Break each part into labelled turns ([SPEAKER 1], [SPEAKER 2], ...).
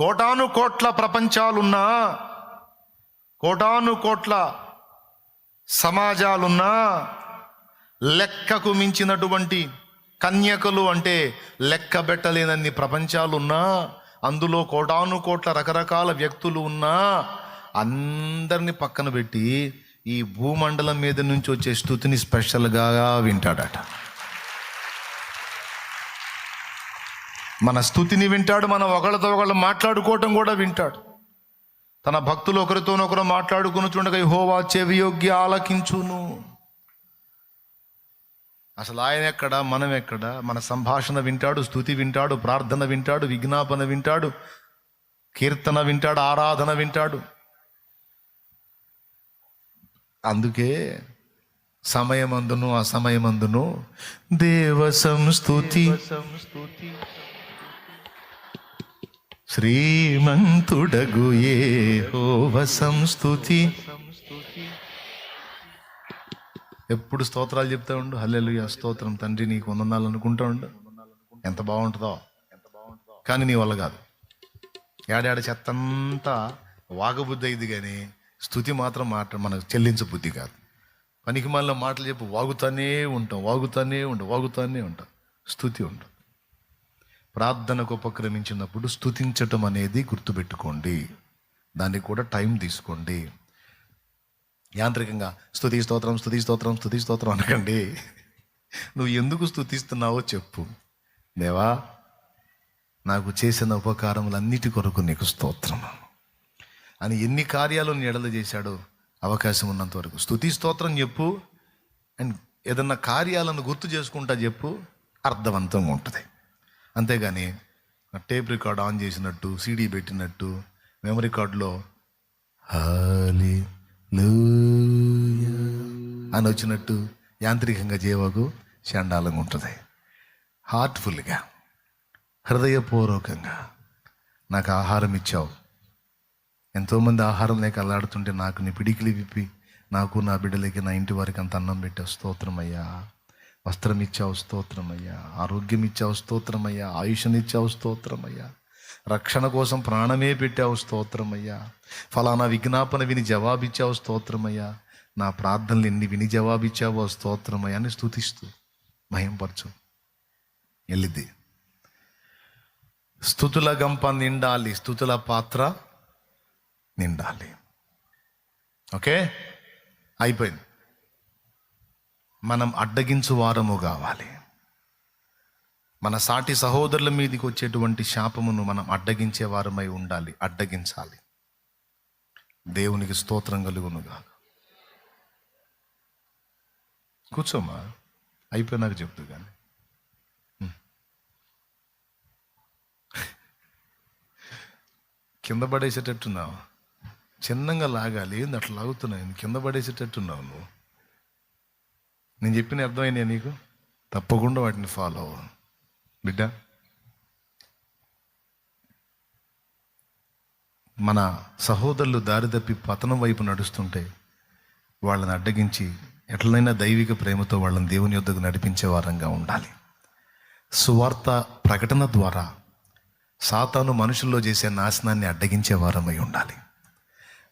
[SPEAKER 1] కోటాను కోట్ల ప్రపంచాలున్నా కోటాను కోట్ల సమాజాలున్నా లెక్కకు మించినటువంటి కన్యకలు అంటే లెక్క పెట్టలేనన్ని ప్రపంచాలున్నా అందులో కోటాను కోట్ల రకరకాల వ్యక్తులు ఉన్నా అందరిని పక్కన పెట్టి ఈ భూమండలం మీద నుంచి వచ్చే స్థుతిని స్పెషల్గా వింటాడట. మన స్థుతిని వింటాడు మన ఒకళ్ళతో ఒకళ్ళు మాట్లాడుకోవటం కూడా వింటాడు. తన భక్తులు ఒకరితోనొకరు మాట్లాడుకుని చూడగా హోవా చెవి యోగ్య ఆలకించును. అసలు ఆయన ఎక్కడ? మనం ఎక్కడ? మన సంభాషణ వింటాడు స్థుతి వింటాడు ప్రార్థన వింటాడు విజ్ఞాపన వింటాడు కీర్తన వింటాడు ఆరాధన వింటాడు. అందుకే సమయమందును అసమయమందును దేవ సంస్తుతి శ్రీమంతుడగు ఏ హోవ సంస్థుతి ఎప్పుడు స్తోత్రాలు చెప్తా ఉండు? హల్లెలు స్తోత్రం తండ్రి నీకు వందనాలు అనుకుంటా ఉండు. ఎంత బాగుంటుందో. కానీ నీ వల్ల కాదు. ఏడాడ చెత్తంతా వాగబుద్ధి అయింది కానీ స్థుతి మాత్రం మాట మనకు చెల్లించ బుద్ధి కాదు. పనికి మళ్ళీ మాటలు చెప్పి వాగుతానే ఉంటాం వాగుతానే ఉంటాం వాగుతానే ఉంటాం. స్థుతి ఉంటుంది ప్రార్థనకు ఉపక్రమించినప్పుడు స్థుతించటం అనేది గుర్తుపెట్టుకోండి. దానికి కూడా టైం తీసుకోండి. యాంత్రికంగా స్థుతి స్తోత్రం స్థుతి స్తోత్రం స్థుతి స్తోత్రం అనకండి. నువ్వు ఎందుకు స్థుతిస్తున్నావో చెప్పు. దేవా నాకు చేసిన ఉపకారములన్నిటి కొరకు నీకు స్తోత్రం. అని ఎన్ని కార్యాలు ఎడల చేశాడో అవకాశం ఉన్నంత వరకు. స్థుతి స్తోత్రం చెప్పు. అండ్ ఏదన్నా కార్యాలను గుర్తు చేసుకుంటా చెప్పు. అర్థవంతంగా ఉంటుంది. అంతేగాని టేప్ రికార్డ్ ఆన్ చేసినట్టు సీడీ పెట్టినట్టు మెమరీ కార్డులో హాలి అని వచ్చినట్టు యాంత్రికంగా జీవకు చండాలంగా ఉంటుంది. హార్ట్ఫుల్గా హృదయపూర్వకంగా నాకు ఆహారం ఇచ్చావు. ఎంతోమంది ఆహారం లేక అల్లాడుతుంటే నాకు నీ పిడికిలి విప్పి నాకు నా బిడ్డలకి నా ఇంటి వారికి అంత అన్నం పెట్టావు స్తోత్రమయ్యా వస్త్రం ఇచ్చావు స్తోత్రమయ్యా ఆరోగ్యం ఇచ్చావు స్తోత్రమయ్యా ఆయుష్నిచ్చావు స్తోత్రమయ్యా రక్షణ కోసం ప్రాణమే పెట్టావు స్తోత్రమయ్యా ఫలానా విజ్ఞాపన విని జవాబిచ్చావు స్తోత్రమయ్యా నా ప్రార్థనలు ఎన్ని విని జవాబిచ్చావో స్తోత్రమయ్యా అని స్థుతిస్తూ భయంపరచు వెళ్ళిద్ది స్థుతుల గంప నిండాలి స్థుతుల పాత్ర నిండాలి. ఓకే? అయిపోయింది. మనం అడ్డగించు వారము కావాలి. మన సాటి సహోదరుల మీదకి వచ్చేటువంటి శాపమును మనం అడ్డగించే వారమై ఉండాలి అడ్డగించాలి. దేవునికి స్తోత్రం కలుగును కాదు కూర్చోమా అయిపోయినాక చెప్తూ కానీ కింద పడేసేటట్టున్నావు. చిన్నంగా లాగాలి. ఏంది అట్లా లాగుతున్నావు? కింద పడేసేటట్టున్నావు నువ్వు? నేను చెప్పిన అర్థమైనా నీకు? తప్పకుండా వాటిని ఫాలో అవ్వ బిడ్డ మన సహోదరులు దారి తప్పి పతనం వైపు నడుస్తుంటే వాళ్ళని అడ్డగించి ఎట్లనైనా దైవిక ప్రేమతో వాళ్ళని దేవుని యొద్దకు నడిపించే వారంగా ఉండాలి. సువార్త ప్రకటన ద్వారా సాతాను మనుషుల్లో చేసే నాశనాన్ని అడ్డగించే వారమై ఉండాలి.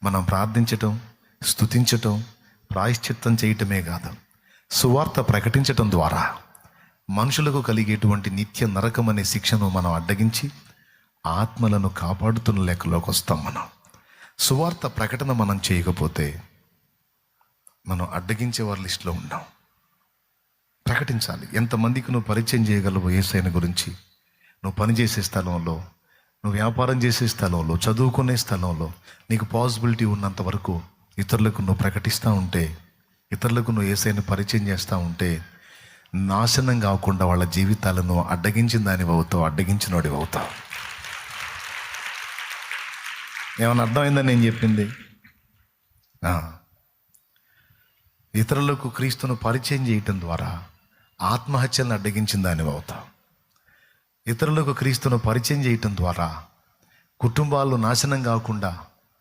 [SPEAKER 1] మనం ప్రార్థించటం స్తుతించటం ప్రాయశ్చిత్తం చేయటమే కాదు. సువార్త ప్రకటించటం ద్వారా మనుషులకు కలిగేటువంటి నిత్య నరకం అనే శిక్షను మనం అడ్డగించి ఆత్మలను కాపాడుతున్న లెక్కలోకి వస్తాం మనం. సువార్త ప్రకటన మనం చేయకపోతే మనం అడ్డగించే వారి లిస్టులో ఉన్నాం ప్రకటించాలి. ఎంతమందికి నువ్వు పరిచయం చేయగలవు ఏసైన గురించి? నువ్వు పనిచేసే స్థలంలో నువ్వు వ్యాపారం చేసే స్థలంలో చదువుకునే స్థలంలో నీకు పాసిబిలిటీ ఉన్నంత వరకు ఇతరులకు నువ్వు ప్రకటిస్తూ ఉంటే ఇతరులకు నువ్వు ఏసైనా పరిచయం చేస్తూ ఉంటే నాశనం కాకుండా వాళ్ళ జీవితాలను అడ్డగించిన దానివి అవుతావు అడ్డగించినోడివి అవుతావు. ఏమైనా అర్థమైందని నేను చెప్పింది? ఇతరులకు క్రీస్తును పరిచయం చేయటం ద్వారా ఆత్మహత్యలను అడ్డగించిన దానివి అవుతావు ఇతరులకు క్రీస్తును పరిచయం చేయటం ద్వారా కుటుంబాలు నాశనం కాకుండా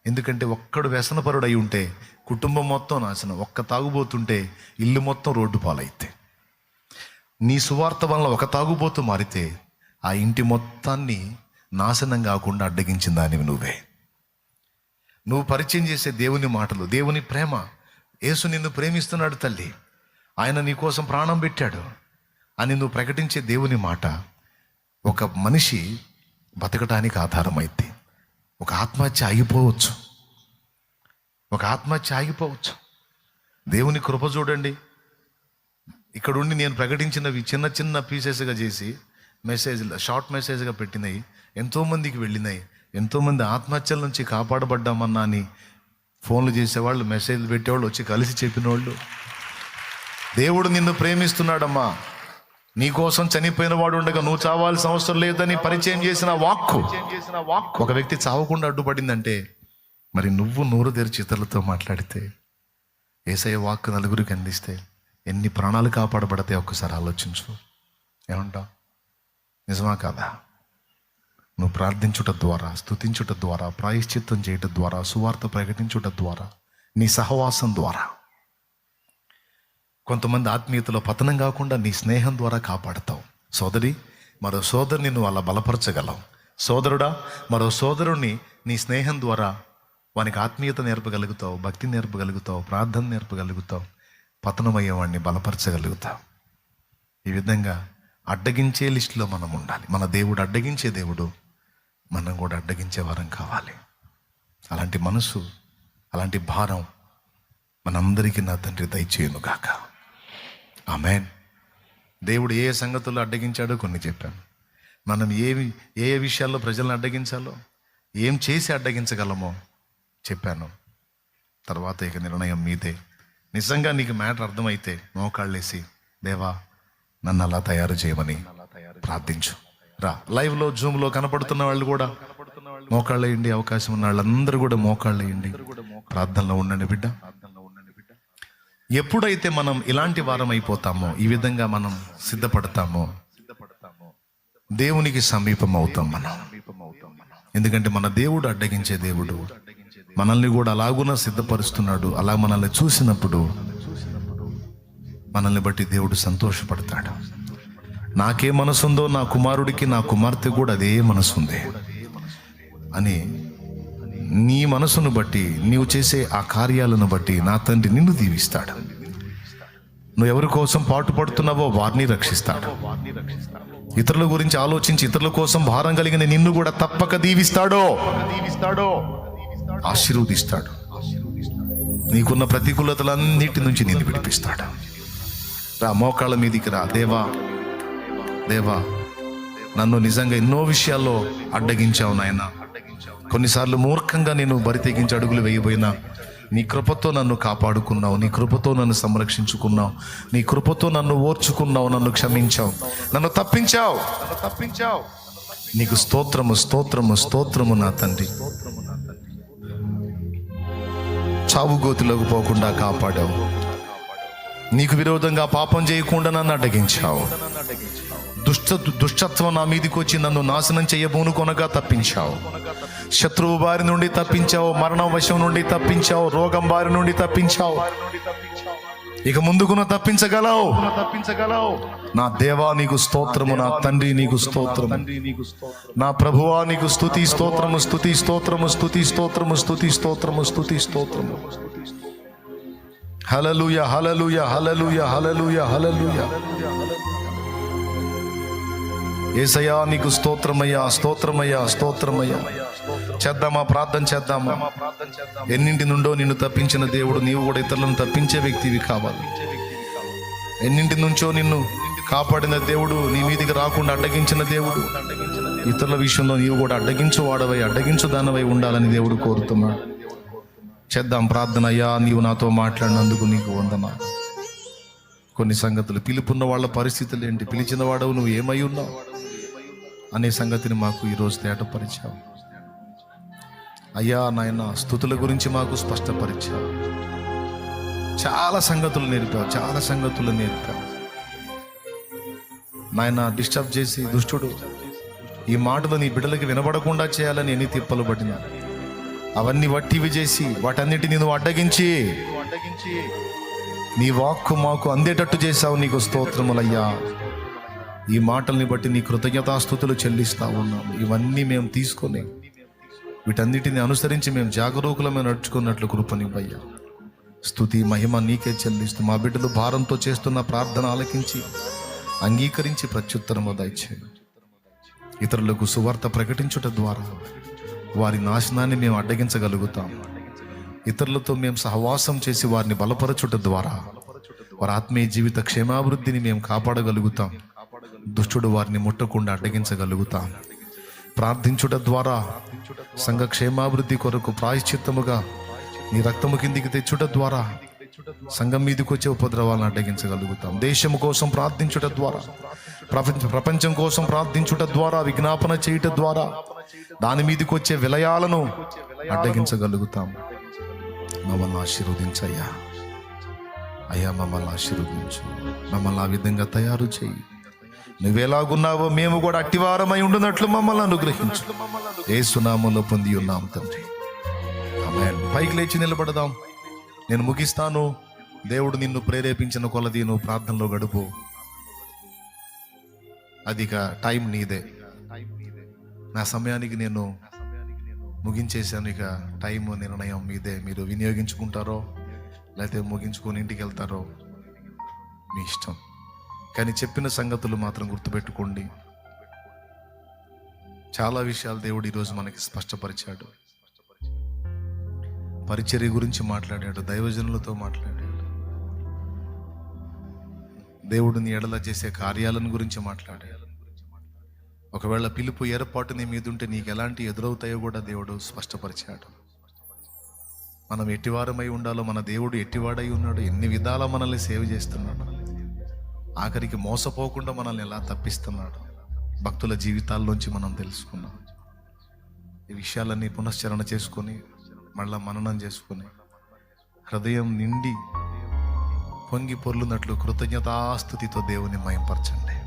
[SPEAKER 1] ఎందుకంటే ఒక్కడు వ్యసనపరుడు అయి ఉంటే కుటుంబం మొత్తం నాశనం. ఒక్క తాగుబోతుంటే ఇల్లు మొత్తం రోడ్డు పాలైతే. నీ సువార్త వల్ల ఒక తాగుబోతు మారితే ఆ ఇంటి మొత్తాన్ని నాశనం కాకుండా అడ్డగించిన దానివి నువ్వే. నువ్వు పరిచయం చేసే దేవుని మాటలు దేవుని ప్రేమ. యేసు నిన్ను ప్రేమిస్తున్నాడు తల్లి. ఆయన నీ కోసం ప్రాణం పెట్టాడు అని నువ్వు ప్రకటించే దేవుని మాట ఒక మనిషి బతకటానికి ఆధారమైంది ఒక ఆత్మహత్య ఆగిపోవచ్చు. ఒక ఆత్మహత్య ఆగిపోవచ్చు. దేవుని కృప చూడండి. ఇక్కడ ఉండి నేను ప్రకటించినవి చిన్న చిన్న పీసెస్గా చేసి మెసేజ్ షార్ట్ మెసేజ్గా పెట్టినాయి. ఎంతోమందికి వెళ్ళినాయి. ఎంతోమంది ఆత్మహత్యల నుంచి కాపాడబడ్డామన్నా అని ఫోన్లు చేసేవాళ్ళు మెసేజ్లు పెట్టేవాళ్ళు వచ్చి కలిసి చెప్పిన వాళ్ళు దేవుడు నిన్ను ప్రేమిస్తున్నాడమ్మా. నీ కోసం చనిపోయిన వాడు ఉండగా నువ్వు చావాల్సిన అవసరం లేదని పరిచయం చేసిన వాక్కు. ఒక వ్యక్తి చావకుండా అడ్డుపడిందంటే మరి నువ్వు నోరు తెరిచి ఇతరులతో మాట్లాడితే ఏసయ్య వాక్కు నలుగురికి అందిస్తే ఎన్ని ప్రాణాలు కాపాడబడతాయి ఒక్కసారి ఆలోచించు. ఏమంటావు నిజమా కాదా? నువ్వు ప్రార్థించుట ద్వారా స్తుతించుట ద్వారా ప్రాయశ్చిత్తం చేయటం ద్వారా సువార్త ప్రకటించుట ద్వారా నీ సహవాసం ద్వారా కొంతమంది ఆత్మీయతలో పతనం కాకుండా నీ స్నేహం ద్వారా కాపాడతావు. సోదరి మరో సోదరుని నువ్వు అలా బలపరచగలవు. సోదరుడా మరో సోదరుణ్ణి నీ స్నేహం ద్వారా వానికి ఆత్మీయత నేర్పగలుగుతావు భక్తి నేర్పగలుగుతావు ప్రార్థన నేర్పగలుగుతావు పతనమయ్యేవాడిని బలపరచగలుగుతావు. ఈ విధంగా అడ్డగించే లిస్టులో మనం ఉండాలి. మన దేవుడు అడ్డగించే దేవుడు మనం కూడా అడ్డగించే వారం కావాలి. అలాంటి మనసు అలాంటి భారం మనందరికీ నా తండ్రి దయచేయునుగాక. గాక ఆమెన్. దేవుడు ఏ సంగతుల్లో అడ్డగించాడో కొన్ని చెప్పాను. మనం ఏవి ఏ ఏ విషయాల్లో ప్రజలను అడ్డగించాలో ఏం చేసి అడ్డగించగలమో చెప్పాను. తర్వాత ఇక నిర్ణయం మీదే. నిజంగా నీకు మ్యాటర్ అర్థమైతే మోకాళ్ళేసి దేవా నన్ను అలా తయారు చేయమని ప్రార్థించు. రా లైవ్లో జూమ్లో కనపడుతున్న వాళ్ళు కూడా మోకాళ్ళేయండి అవకాశం ఉన్న వాళ్ళందరూ కూడా మోకాళ్ళేయండి ప్రార్థనలో ఉండండి బిడ్డ. ఎప్పుడైతే మనం ఇలాంటి వారం అయిపోతామో ఈ విధంగా మనం సిద్ధపడతామో దేవునికి సమీపం అవుతాం మనం. ఎందుకంటే మన దేవుడు అడ్డగించే దేవుడు. మనల్ని కూడా అలాగున సిద్ధపరుస్తున్నాడు అలా మనల్ని చూసినప్పుడు మనల్ని బట్టి దేవుడు సంతోషపడతాడు. నాకే మనసుందో నా కుమారుడికి నా కుమార్తె కూడా అదే మనసుంది అని నీ మనసును బట్టి నీవు చేసే ఆ కార్యాలను బట్టి నా తండ్రి నిన్ను దీవిస్తాడు. నువ్వు ఎవరి కోసం పాటుపడుతున్నావో వారిని రక్షిస్తాడు. ఇతరుల గురించి ఆలోచించి ఇతరుల కోసం భారం కలిగిన నిన్ను కూడా తప్పక దీవిస్తాడో దీవిస్తాడో. ఆశీర్వదిస్తాడు. నీకున్న ప్రతికూలతలన్నిటి నుంచి నిన్ను విడిపిస్తాడు. రా మోకాళ్ళ మీదికి రా. దేవా దేవా నన్ను నిజంగా ఎన్నో విషయాల్లో అడ్డగించావు నాయన. కొన్నిసార్లు మూర్ఖంగా నేను బరితెగించి అడుగులు వేయబోయినా నీ కృపతో నన్ను కాపాడుకున్నావు నీ కృపతో నన్ను సంరక్షించుకున్నావు నీ కృపతో నన్ను ఓర్చుకున్నావు నన్ను క్షమించావు నన్ను తప్పించావు నన్ను తప్పించావు. నీకు స్తోత్రము స్తోత్రము స్తోత్రము నా తండ్రి. చావు గోతిలోకి పోకుండా కాపాడావు. నీకు విరోధంగా పాపం చేయకుండా నన్ను అడ్డగించావు. దుష్ట దుష్టత్వం నా మీదకి వచ్చి నన్ను నాశనం చేయబోను కొనగా తప్పించావు. శత్రువు బారి నుండి తప్పించావు మరణం వశం నుండి తప్పించావు రోగం బారి నుండి తప్పించావు. ఇక ముందుకును తప్పించగలవు. తప్పించగలవు నా దేవా నీకు స్తోత్రము నా తండ్రి నీకు స్తోత్రము. నా ప్రభువా నీకు స్థుతి స్తోత్రము స్థుతి స్తోత్రము స్థుతి స్తోత్రము స్థుతి స్తోత్రము స్థుతి స్తోత్రము. హలలుయ హలలుయ హలలుయ హలలుయ హలలుయ ఏసయా నీకు స్తోత్రమయ్యా స్తోత్రమయ్యా స్తోత్రమయ్యా. చేద్దామా? ప్రార్థన చేద్దామా? ఎన్నింటి నుండో నిన్ను తప్పించిన దేవుడు నీవు కూడా ఇతరులను తప్పించే వ్యక్తివి కావాలి. ఎన్నింటి నుంచో నిన్ను కాపాడిన దేవుడు నీ మీదికి రాకుండా అడ్డగించిన దేవుడు ఇతరుల విషయంలో నీవు కూడా అడ్డగించు వాడవై అడ్డగించు దానవై ఉండాలని దేవుడు కోరుతున్నాడు. చేద్దాం ప్రార్థన. అయ్యా నీవు నాతో మాట్లాడినందుకు నీకు వందనా కొన్ని సంగతులు. పిలుపున్న వాళ్ళ పరిస్థితులు ఏంటి? పిలిచిన వాడవు నువ్వు ఏమై ఉన్నావు? అనే సంగతిని మాకు ఈరోజు తేటపరిచావు. అయ్యా నాయన స్థుతుల గురించి మాకు స్పష్టపరిచావు. చాలా సంగతులు నేర్పావు చాలా సంగతులు నేర్పావు. నాయన డిస్టర్బ్ చేసి దుష్టుడు ఈ మాటలు నీ బిడ్డలకి వినబడకుండా చేయాలని ఎన్ని తిప్పలు పడినా. అవన్నీ వట్టివి చేసి వాటన్నిటిని నువ్వు అడ్డగించి నీ వాక్కు మాకు అందేటట్టు చేశావు నీకు స్తోత్రములయ్యా. ఈ మాటల్ని బట్టి నీ కృతజ్ఞతాస్థుతులు చెల్లిస్తా ఉన్నాం ఇవన్నీ మేము తీసుకొని వీటన్నిటిని అనుసరించి మేము జాగరూకులమే నడుచుకున్నట్లు కృపనివ్వయ్యా. స్థుతి మహిమ నీకే చెల్లిస్తూ మా బిడ్డలు భారంతో చేస్తున్న ప్రార్థన ఆలకించి అంగీకరించి ప్రత్యుత్తరము దయచేయండి ఇతరులకు సువార్త ప్రకటించుట ద్వారా వారి నాశనాన్ని మేము అడ్డగించగలుగుతాం. ఇతరులతో మేము సహవాసం చేసి వారిని బలపరచుట ద్వారా వారి ఆత్మీయ జీవిత క్షేమాభివృద్ధిని మేము కాపాడగలుగుతాం. దుష్టుడు వారిని ముట్టకుండా అడ్డగించగలుగుతాం. ప్రార్థించుట ద్వారా సంఘక్షేమాభివృద్ధి కొరకు ప్రాయశ్చిత్తముగా నీ రక్తము కిందికి తెచ్చుట ద్వారా సంఘం మీదకి వచ్చే ఉపద్రవాలను అడ్డగించగలుగుతాం. దేశము కోసం ప్రార్థించుట ద్వారా ప్రపంచ ప్రపంచం కోసం ప్రార్థించుట ద్వారా విజ్ఞాపన చేయుట ద్వారా దాని మీదకి వచ్చే విలయాలను అడ్డగించగలుగుతాం. మమ్మల్ని ఆశీర్వదించయ్యా. అయ్యా మమ్మల్ని ఆశీర్వదించు. మమ్మల్ని ఆ విధంగా తయారు చేయి. నువ్వెలాగున్నావో మేము కూడా అట్టివారమై ఉండునట్లు మమ్మల్ని అనుగ్రహించు. ఏ సునామంలో పొంది ఉన్నాం తండ్రి. పైకి లేచి నిలబడదాం. నేను ముగిస్తాను. దేవుడు నిన్ను ప్రేరేపించిన కొలది నువ్వు ప్రార్థనలో గడుపు. అధిక టైం నీదే. నా సమయానికి నేను ముగించేశాను ఇక టైం నిర్ణయం మీదే. మీరు వినియోగించుకుంటారో లేకపోతే ముగించుకొని ఇంటికి వెళ్తారో మీ ఇష్టం. కానీ చెప్పిన సంగతులు మాత్రం గుర్తుపెట్టుకోండి. చాలా విషయాలు దేవుడు ఈరోజు మనకి స్పష్టపరిచాడు. పరిచర్య గురించి మాట్లాడాడు దైవజనులతో మాట్లాడాడు. దేవుడిని ఎడల చేసే కార్యాలను గురించి మాట్లాడాడు. ఒకవేళ పిలుపు ఏర్పాటు నీ మీద ఉంటే నీకు ఎలాంటి ఎదురవుతాయో కూడా దేవుడు స్పష్టపరిచాడు. మనం ఎట్టివారమై ఉండాలో మన దేవుడు ఎట్టివాడై ఉన్నాడు ఎన్ని విధాల మనల్ని సేవ చేస్తున్నాడు. ఆఖరికి మోసపోకుండా మనల్ని ఎలా తప్పిస్తున్నాడు? భక్తుల జీవితాల్లోంచి మనం తెలుసుకున్నాం ఈ విషయాలన్నీ పునశ్చరణ చేసుకొని మళ్ళా మననం చేసుకొని హృదయం నిండి పొంగి పొర్లున్నట్లు కృతజ్ఞతాస్థుతితో దేవుని మయంపరచండి.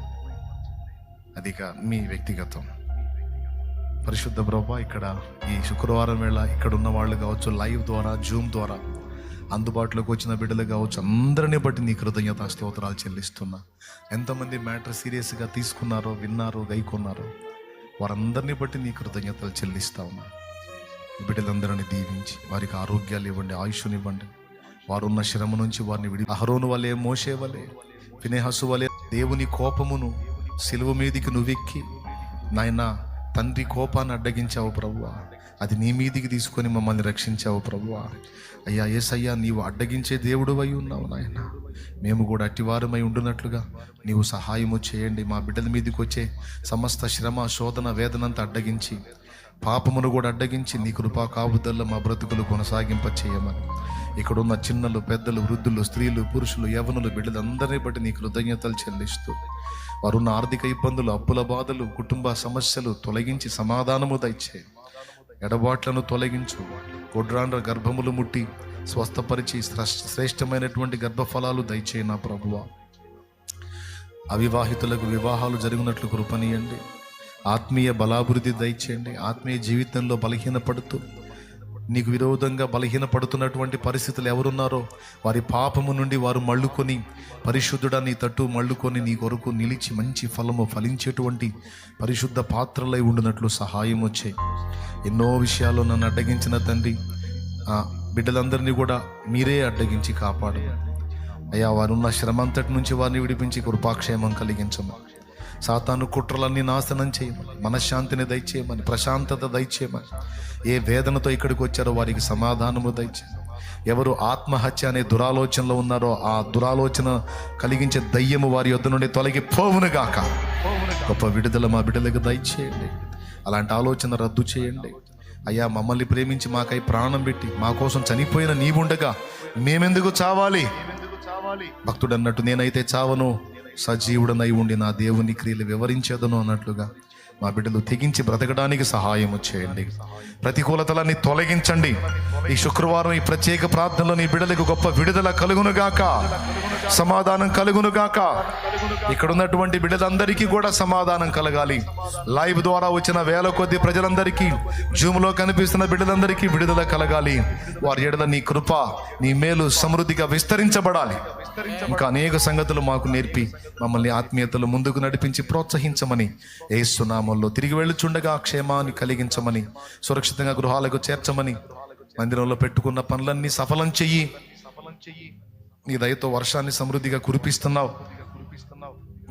[SPEAKER 1] అది మీ వ్యక్తిగతం. పరిశుద్ధ ప్రభా ఇక్కడ ఈ శుక్రవారం వేళ ఇక్కడ ఉన్న వాళ్ళు కావచ్చు లైవ్ ద్వారా జూమ్ ద్వారా అందుబాటులోకి వచ్చిన బిడ్డలు కావచ్చు అందరిని బట్టి నీ కృతజ్ఞత స్తోత్రాలు చెల్లిస్తున్నా. ఎంతమంది మ్యాటర్ సీరియస్గా తీసుకున్నారో విన్నారో గైకున్నారో వారందరినీ బట్టి నీ కృతజ్ఞతలు చెల్లిస్తా ఉన్నా. బిడ్డలందరినీ దీవించి వారికి ఆరోగ్యాలు ఇవ్వండి ఆయుష్నివ్వండి వారున్న శ్రమ నుంచి వారిని విడి అహరోను వలే మోసే వలే వినేహసు వలే దేవుని కోపమును సిలువ మీదికి నువ్వెక్కి నాయన తండ్రి కోపాన్ని అడ్డగించావు ప్రభువా. అది నీ మీదికి తీసుకొని మమ్మల్ని రక్షించావు ప్రభువా. అయ్యా ఏసయ్యా నీవు అడ్డగించే దేవుడు అయి ఉన్నావు నాయన. మేము కూడా అట్టివారమై ఉండునట్లుగా. నీవు సహాయము చేయండి మా బిడ్డల మీదకి వచ్చే సమస్త శ్రమ శోధన వేదనంతా అడ్డగించి పాపమును కూడా అడ్డగించి నీ కృపా కాపుదల్లో మా బ్రతుకులు కొనసాగింప చేయమని ఇక్కడున్న చిన్నలు పెద్దలు వృద్ధులు స్త్రీలు పురుషులు యవనులు బిడ్డలందరినీ బట్టి నీ కృతజ్ఞతలు చెల్లిస్తూ. వారున్న ఆర్థిక ఇబ్బందులు అప్పుల బాధలు కుటుంబ సమస్యలు తొలగించి సమాధానము దయచే ఎడబాట్లను తొలగించు. గుడ్రాండ్ర గర్భములు ముట్టి స్వస్థపరిచి శ్రేష్టమైనటువంటి గర్భఫలాలు దయచేయి నా ప్రభువా. అవివాహితులకు వివాహాలు జరిగినట్లు కృపనీయండి ఆత్మీయ బలాభివృద్ధి దయచేయండి. ఆత్మీయ జీవితంలో బలహీనపడుతూ నీకు విరోధంగా బలహీనపడుతున్నటువంటి పరిస్థితులు ఎవరున్నారో వారి పాపము నుండి వారు మళ్ళుకొని పరిశుద్ధుడా నీ తట్టు మళ్ళుకొని నీ కొరకు నిలిచి మంచి ఫలము ఫలించేటువంటి పరిశుద్ధ పాత్రలై ఉండినట్లు సహాయం వచ్చే ఎన్నో విషయాలు నన్ను అడ్డగించిన తండ్రి బిడ్డలందరినీ కూడా మీరే అడ్డగించి కాపాడు. అయ్యా వారున్న శ్రమంతటి నుంచి వారిని విడిపించి కృపాక్షేమం కలిగించము సాతాను కుట్రలన్నీ నాశనం చేయమని మనశ్శాంతిని దయచేయమని ప్రశాంతత దయచేయమని ఏ వేదనతో ఇక్కడికి వచ్చారో వారికి సమాధానము దయచేయమని. ఎవరు ఆత్మహత్య అనే దురాలోచనలో ఉన్నారో ఆ దురాలోచన కలిగించే దయ్యము వారి యొద్ నుండి తొలగి పోవును గాక. గొప్ప విడుదల మా బిడ్డలకు దయచేయండి. అలాంటి ఆలోచన రద్దు చేయండి. అయ్యా మమ్మల్ని ప్రేమించి మాకై ప్రాణం పెట్టి మా కోసం చనిపోయిన నీవుండగా మేమెందుకు చావాలి? భక్తుడు అన్నట్టు నేనైతే చావను. సజీవుడనై ఉండి నా దేవుని క్రియలు వివరించేదను అన్నట్లుగా. మా బిడ్డలు తెగించి బ్రతకడానికి సహాయం చేయండి. ప్రతికూలతలన్నీ తొలగించండి. ఈ శుక్రవారం ఈ ప్రత్యేక ప్రార్థనలో నీ బిడ్డలకు గొప్ప విడుదల కలుగునుగాక సమాధానం కలుగును గాక. ఇక్కడ ఉన్నటువంటి బిడ్డలందరికీ కూడా సమాధానం కలగాలి. లైవ్ ద్వారా వచ్చిన వేల కొద్ది ప్రజలందరికీ జూమ్లో కనిపిస్తున్న బిడ్డలందరికీ విడుదల కలగాలి. వారి ఎడల నీ కృప నీ మేలు సమృద్ధిగా విస్తరించబడాలి. ఇంకా అనేక సంగతులు మాకు నేర్పి మమ్మల్ని ఆత్మీయతలు ముందుకు నడిపించి ప్రోత్సహించమని ఏసునామంలో తిరిగి వెళ్ళుచుండగా క్షేమాన్ని కలిగించమని సురక్షితంగా గృహాలకు చేర్చమని మందిరంలో పెట్టుకున్న పనులన్నీ సఫలం చెయ్యి. నీ దయతో వర్షాన్ని సమృద్ధిగా కురిపిస్తున్నావు.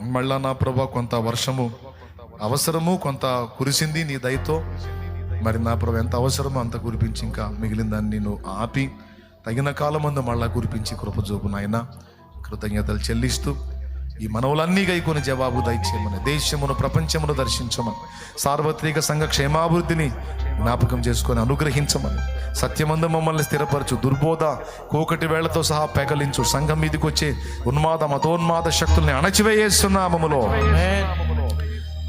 [SPEAKER 1] మళ్ళా నా ప్రభా కొంత వర్షము అవసరము కొంత కురిసింది నీ దయతో. మరి నా ప్రభు ఎంత అవసరమో అంత కురిపించి ఇంకా మిగిలిన దాన్ని నేను ఆపి తగిన కాలమందు మళ్ళా కురిపించి కృపజోపు నాయన. కృతజ్ఞతలు చెల్లిస్తూ ఈ మనవులన్నీ గైకొని జవాబు దయచేయమని దేశమును ప్రపంచమును దర్శించమని సార్వత్రిక సంఘ క్షేమాభివృద్ధిని జ్ఞాపకం చేసుకొని అనుగ్రహించమని సత్యమందు మమ్మల్ని స్థిరపరచు దుర్బోధ కోకటి వేళ్ళతో సహా పెకలించు సంఘం మీదకి వచ్చే ఉన్మాద మతోన్మాద శక్తుల్ని అణచివేయేస్తున్నామములో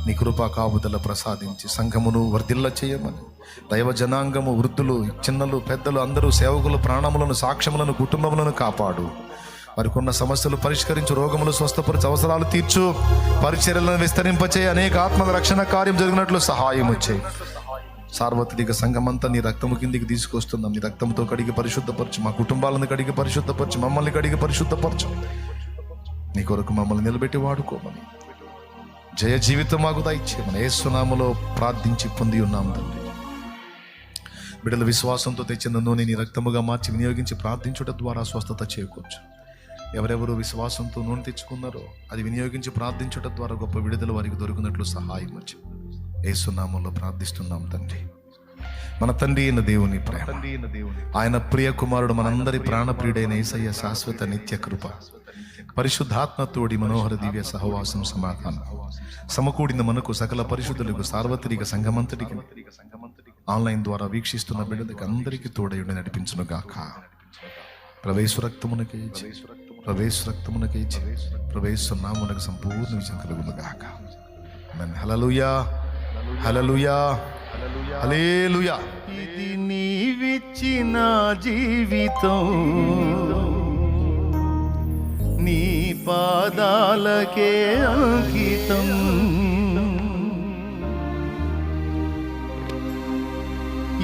[SPEAKER 1] నీ కృపా కాపుదల ప్రసాదించి సంఘమును వర్ధిల్ల చేయమని దైవ జనాంగము వృద్ధులు చిన్నలు పెద్దలు అందరూ సేవకులు ప్రాణములను సాక్ష్యములను కుటుంబములను కాపాడు. మరికొన్న సమస్యలు పరిష్కరించు రోగములు స్వస్థపరిచి అవసరాలు తీర్చు పరిచర్యలను విస్తరింపచే అనేక ఆత్మ రక్షణ కార్యం జరిగినట్లు సహాయం వచ్చాయి సార్వత్రిక సంఘమంతా నీ రక్తము కిందికి తీసుకొస్తున్నాం నీ రక్తంతో కడిగి పరిశుద్ధపరచు. మా కుటుంబాలను కడిగి పరిశుద్ధపరచు. మమ్మల్ని కడిగి పరిశుద్ధపరచు. నీ కొరకు మమ్మల్ని నిలబెట్టి వాడుకోమని. జయ జీవితం మాకు దయచేయమని ఏసునామలో ప్రార్థించి పొంది ఉన్నాం తండ్రి. బిడ్డల విశ్వాసంతో తెచ్చిన నూనె నీ రక్తముగా మార్చి వినియోగించి ప్రార్థించుట ద్వారా స్వస్థత చేకూర్చు. ఎవరెవరు విశ్వాసంతో నూనె తెచ్చుకున్నారో అది వినియోగించి ప్రార్థించుట ద్వారా గొప్ప విడుదల వారికి దొరికినట్లు సహాయం వచ్చి. ఏసునామంలో ప్రార్థిస్తున్నాం తండ్రి. మన తండ్రి అయిన దేవుని ప్రేమ. ఆయన ప్రియ కుమారుడు మనందరి ప్రాణప్రియుడైన ఏసయ్య శాశ్వత నిత్య కృప. పరిశుద్ధాత్మతోడి మనోహర దివ్య సహవాసం సమాధానం. సమకూడిన మనకు సకల పరిశుద్ధులకు సార్వత్రిక సంఘమంతటికి. ఆన్లైన్ ద్వారా వీక్షిస్తున్న బిడ్డలకు అందరికీ తోడయుడి నడిపించును గాక ప్రవేశ రక్తమునకే ఇచ్చి ప్రవేశ నామునకు సంపూర్ణ విజయం కలుగును గాక ఆమేన్. హలలుయా హల్లెలూయా హల్లెలూయా
[SPEAKER 2] ఇది నీవిచ్చిన జీవితం. నీ పాదాలకే అంకితం.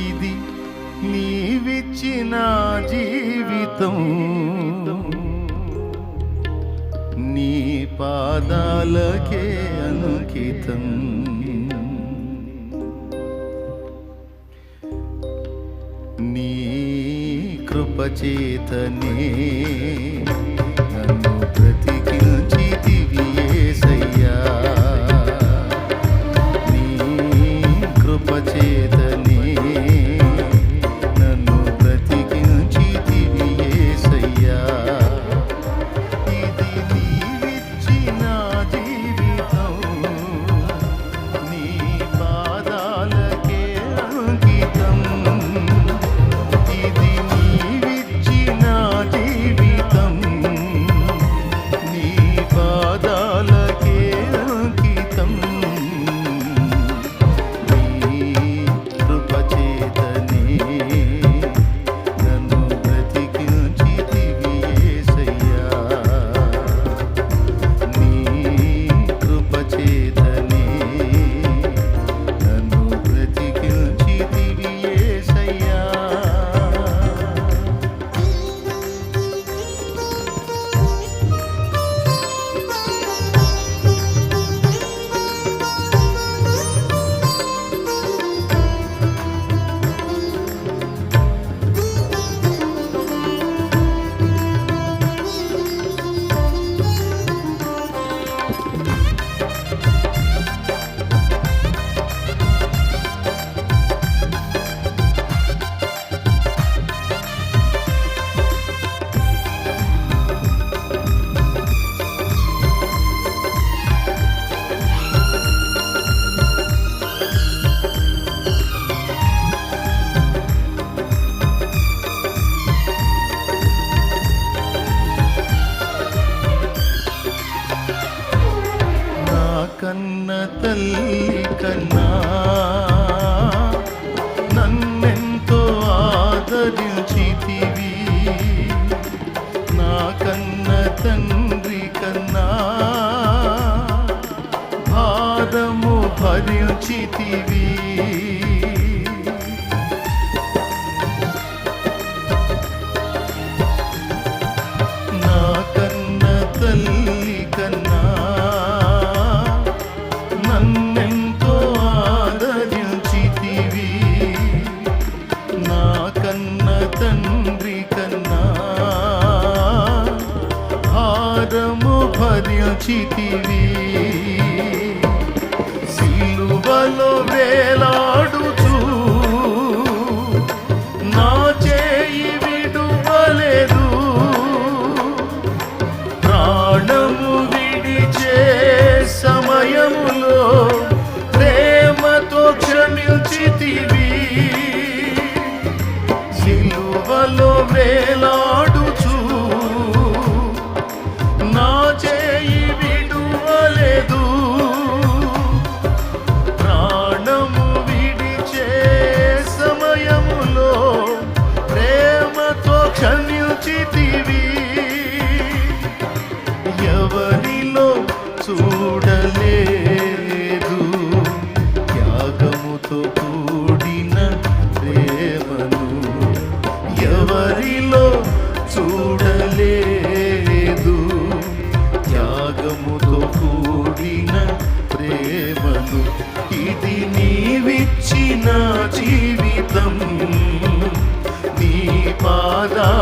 [SPEAKER 2] ఇది నీవిచ్చిన జీవితం. నీ పాదాలకే అనుకితం నీ కృపచేతనే TV. novela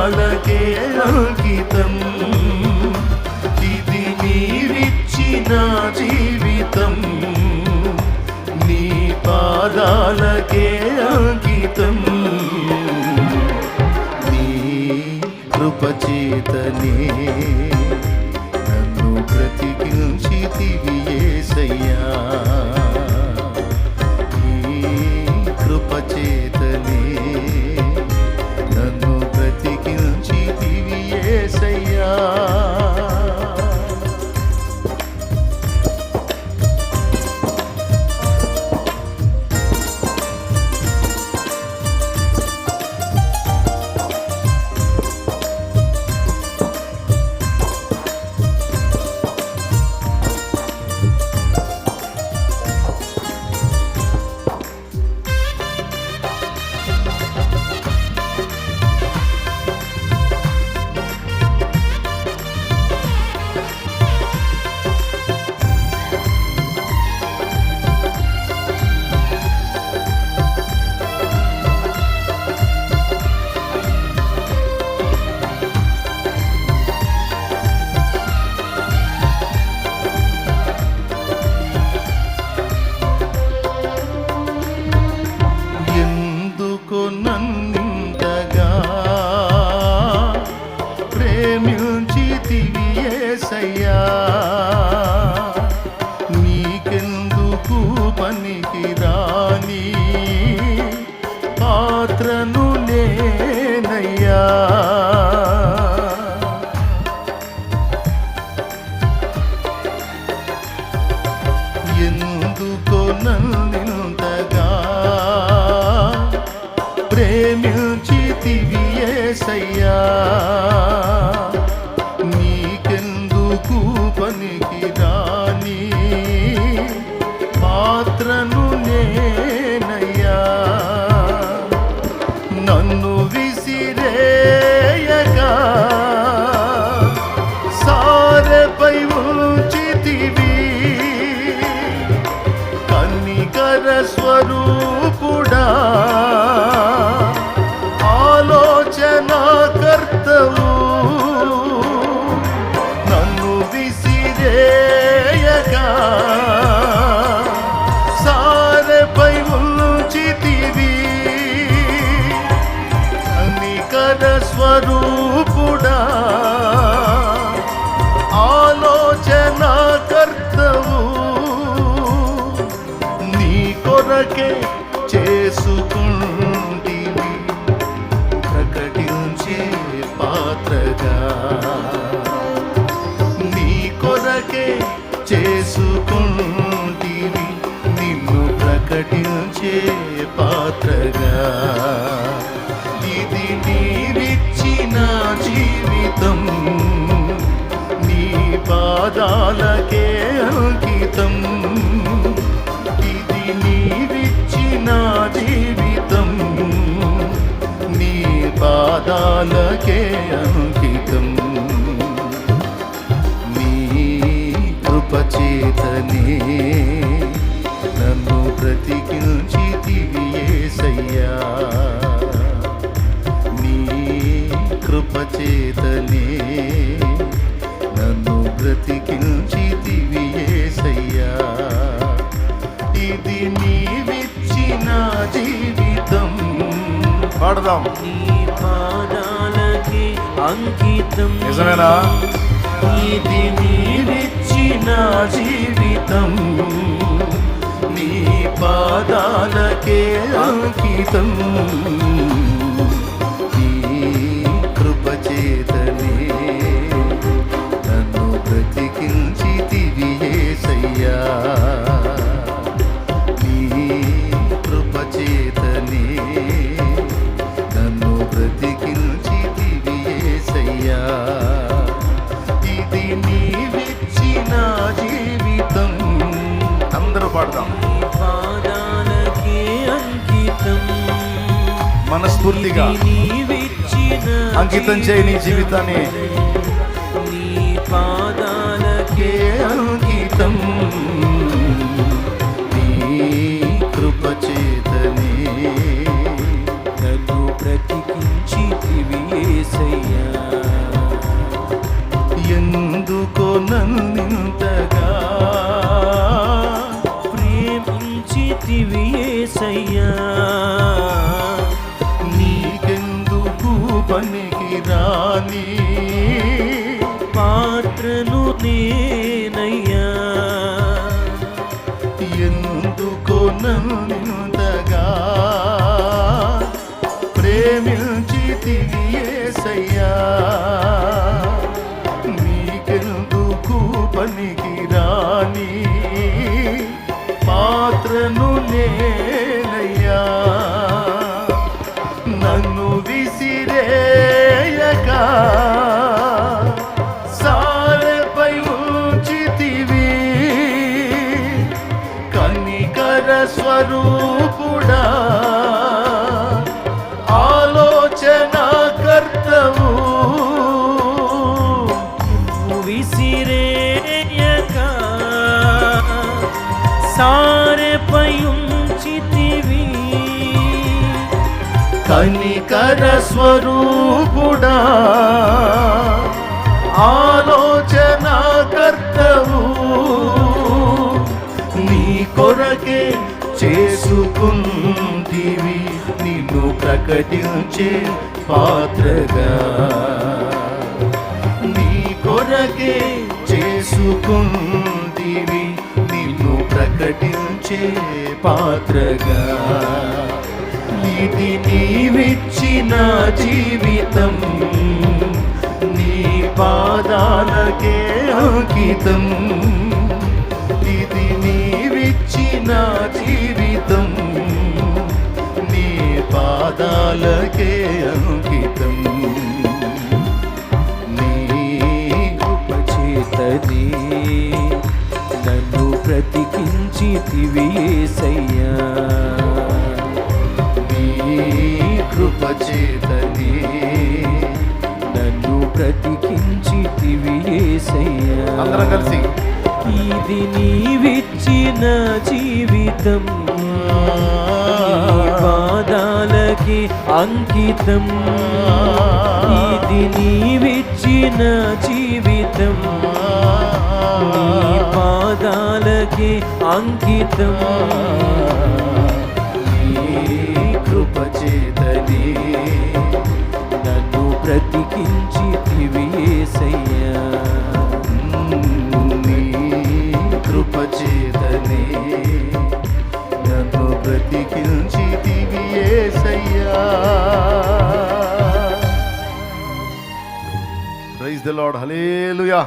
[SPEAKER 2] మనకే అంకితం ఇది నీవిచ్చిన జీవితం. నీ పాదాలకే అంకితం నీ కృపచేతనే నన్ను బ్రతికించితివి. పనికి రాని పాత్రను పాదాలకే అంకితం. మీ కృపచేతనే నన్ను బ్రతికించితివి యేసయ్యా నీ కృపచేతనే నన్ను బ్రతికించితివి యేసయ్యా ఇది నీవిచ్చిన జీవి పాడదాం.
[SPEAKER 3] అంకితం
[SPEAKER 2] నిజమేనా? ఇది జీవితం. నీ పాదాలకే అంకితం. నీ కృపచేతనే
[SPEAKER 3] అంకితం
[SPEAKER 2] చేయి నీ జీవితాన్ని.
[SPEAKER 3] పాత్రను
[SPEAKER 2] కనికర స్వరూపుడా. ఆలోచన కర్తవు. నీ కొరకే చేసుకుంటివి నిన్ను ప్రకటించే పాత్రగా. నీ కొరకే చేసుకుంటివి నిన్ను ప్రకటించే పాత్రగా. ఇది నీవిచ్చిన జీవితం. నీ పాదాలకే అంకితం. ఇది నీవిచ్చిన జీవితం. నీ పాదాలకే అంకితం. నీ
[SPEAKER 3] కృపచేతనే నన్ను బ్రతికించితివి యేసయ్యా
[SPEAKER 2] కృపచేతనే
[SPEAKER 3] నన్ను బ్రతికించితివి యేసయ్యా
[SPEAKER 2] అందరం కలిసి.
[SPEAKER 3] ఇది నీవిచ్చిన జీవితం. పాదాలకి అంకితం. ఇది నీవిచ్చిన జీవితం. పాదాలకి అంకితం.
[SPEAKER 2] నీ
[SPEAKER 3] బ్రతికించితివి యేసయ్యా
[SPEAKER 2] నీ కృపచేతనే నన్ను బ్రతికించితివి Yesayya praise the lord hallelujah